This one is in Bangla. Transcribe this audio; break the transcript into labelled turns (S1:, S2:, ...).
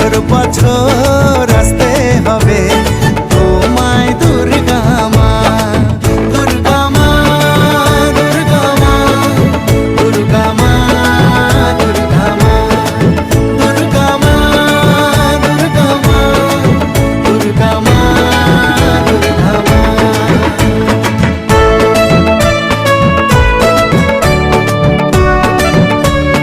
S1: বছর বছর আসতে হবে।